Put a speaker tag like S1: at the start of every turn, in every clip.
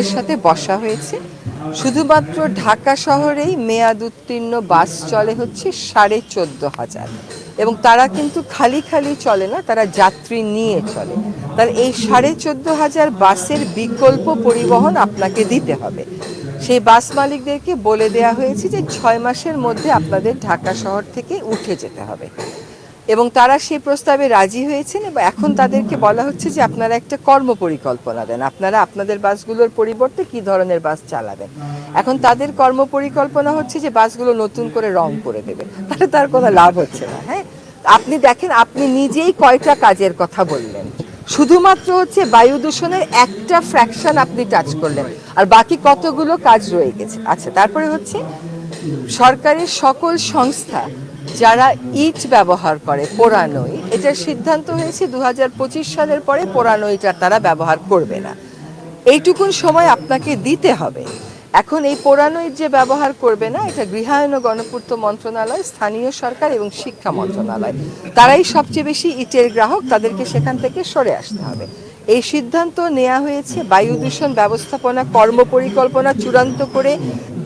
S1: মালিকদের সাথে বসা হয়েছে। শুধুমাত্র ঢাকা শহরেই মেয়াদ উত্তীর্ণ বাস চলে হচ্ছে সাড়ে চোদ্দ হাজার। এবং তারা কিন্তু খালি খালি চলে না, তারা যাত্রী নিয়ে চলে। তাহলে এই সাড়ে চোদ্দ হাজার বাসের বিকল্প পরিবহন আপনাকে দিতে হবে। সেই বাস মালিকদেরকে বলে দেয়া হয়েছে যে ছয় মাসের মধ্যে আপনাদের ঢাকা শহর থেকে উঠে যেতে হবে। এবং তারা সেই প্রস্তাবে রাজি হয়েছেন এবং এখন তাদেরকে বলা হচ্ছে যে আপনারা একটা কর্ম পরিকল্পনা দেন। আপনারা আপনাদের বাসগুলোর পরিবর্তে কি ধরনের বাস চালাবেন? এখন তাদের কর্ম পরিকল্পনা হচ্ছে যে বাসগুলো নতুন করে রং করে দেবে। তাহলে তার কোনো লাভ হচ্ছে না হ্যাঁ? আপনি দেখেন, আপনি নিজেই কয়টা কাজের কথা বললেন। শুধুমাত্র হচ্ছে বায়ু দূষণের একটা ফ্র্যাকশন আপনি টাচ করলেন, আর বাকি কতগুলো কাজ রয়ে গেছে। আচ্ছা তারপরে হচ্ছে সরকারের সকল সংস্থা যারা ইট ব্যবহার করে পোড়ানো ইট, এটার সিদ্ধান্ত হয়েছে দু পঁচিশ সালের পরে পোড়ানো ইট তারা ব্যবহার করবে না। এইটুকুন সময় আপনাকে দিতে হবে। এখন এই পোড়ানোইট যে ব্যবহার করবে না এটা গৃহায়ন গণপূর্ত মন্ত্রণালয় স্থানীয় সরকার এবং শিক্ষা মন্ত্রণালয়। তারাই সবচেয়ে বেশি ইটের গ্রাহক তাদেরকে সেখান থেকে সরে আসতে হবে। এই সিদ্ধান্ত নেওয়া হয়েছে বায়ু দূষণ ব্যবস্থাপনা কর্ম পরিকল্পনা চূড়ান্ত করে,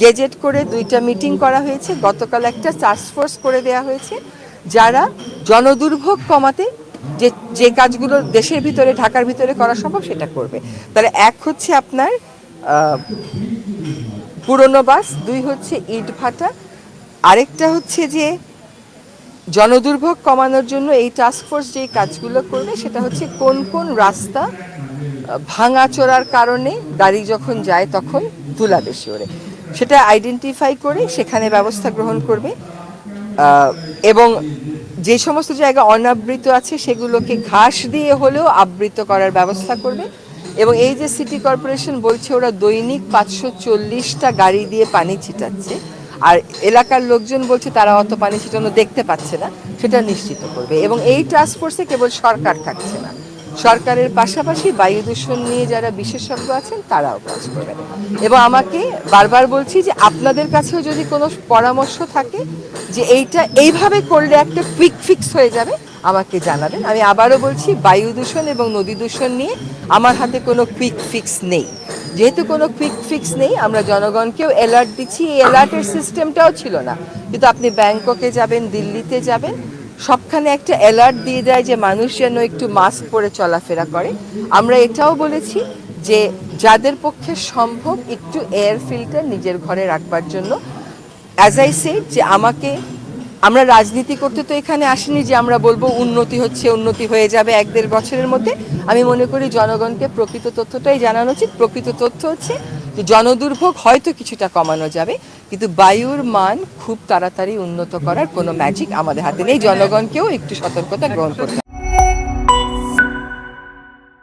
S1: গেজেট করে দুইটা মিটিং করা হয়েছে। গতকাল একটা টাস্কফোর্স করে দেওয়া হয়েছে, যারা জনদুর্ভোগ কমাতে যে যে কাজগুলো দেশের ভিতরে, ঢাকার ভিতরে করা সম্ভব সেটা করবে। তাহলে এক হচ্ছে আপনার পুরনো বাস, দুই হচ্ছে ইট ভাটা আরেকটা হচ্ছে যে জনদুর্ভোগ কমানোর জন্য এই টাস্কফোর্স যেই কাজগুলো করবে সেটা হচ্ছে কোন কোন রাস্তা আহ, ভাঙাচোরার কারণে গাড়ি যখন যায় তখন ধুলা বেশি ওড়ে। সেটা আইডেন্টিফাই করে সেখানে ব্যবস্থা গ্রহণ করবে। এবং যে সমস্ত জায়গা অনাবৃত আছে সেগুলোকে ঘাস দিয়ে হলেও আবৃত করার ব্যবস্থা করবে। এবং এই যে সিটি কর্পোরেশন বলছে ওরা দৈনিক পাঁচশো চল্লিশটা গাড়ি দিয়ে পানি ছিটাচ্ছে। আর এলাকার লোকজন বলছে তারা অত পানি ছিটানো দেখতে পাচ্ছে না, সেটা নিশ্চিত করবে। এবং এই টাস্কফোর্সে কেবল সরকার থাকছে না। সরকারের পাশাপাশি বায়ু দূষণ নিয়ে যারা বিশেষজ্ঞ আছেন, তারাও কাজ করবেন এবং আমাকে বারবার বলছি যে আপনাদের কাছেও যদি কোনো পরামর্শ থাকে যে এইটা এইভাবে করলে একটা কুইক ফিক্স হয়ে যাবে, আমাকে জানাবেন। আমি আবারও বলছি, বায়ু দূষণ এবং নদী দূষণ নিয়ে আমার হাতে কোনো কুইক ফিক্স নেই। যেহেতু কোনো কুইক ফিক্স নেই, আমরা জনগণকেও অ্যালার্ট দিচ্ছি। এই অ্যালার্টের সিস্টেমটাও ছিল না। কিন্তু আপনি ব্যাংককে যাবেন, দিল্লিতে যাবেন, সবখানে একটা অ্যালার্ট দিয়ে দেয় যে মানুষ যেন একটু মাস্ক পরে চলাফেরা করে। আমরা এটাও বলেছি যে যাদের পক্ষে সম্ভব একটু এয়ার ফিল্টার নিজের ঘরে রাখবার জন্য। অ্যাজ আই সেড যে আমাকে আমরা রাজনীতি করতে তো এখানে আসিনি যে আমরা বলব উন্নতি হচ্ছে, উন্নতি হয়ে যাবে এক দেড় বছরের মধ্যে। আমি মনে করি জনগণকে প্রকৃত তথ্যটাই জানানো উচিত। প্রকৃত তথ্য হচ্ছে যে জনদুর্ভোগ হয়তো কিছুটা কমানো যাবে, কিন্তু বায়ুর মান খুব তাড়াতাড়ি উন্নত করার কোনো ম্যাজিক আমাদের হাতে নেই। জনগণকেও একটু সতর্কতা গ্রহণ করতে।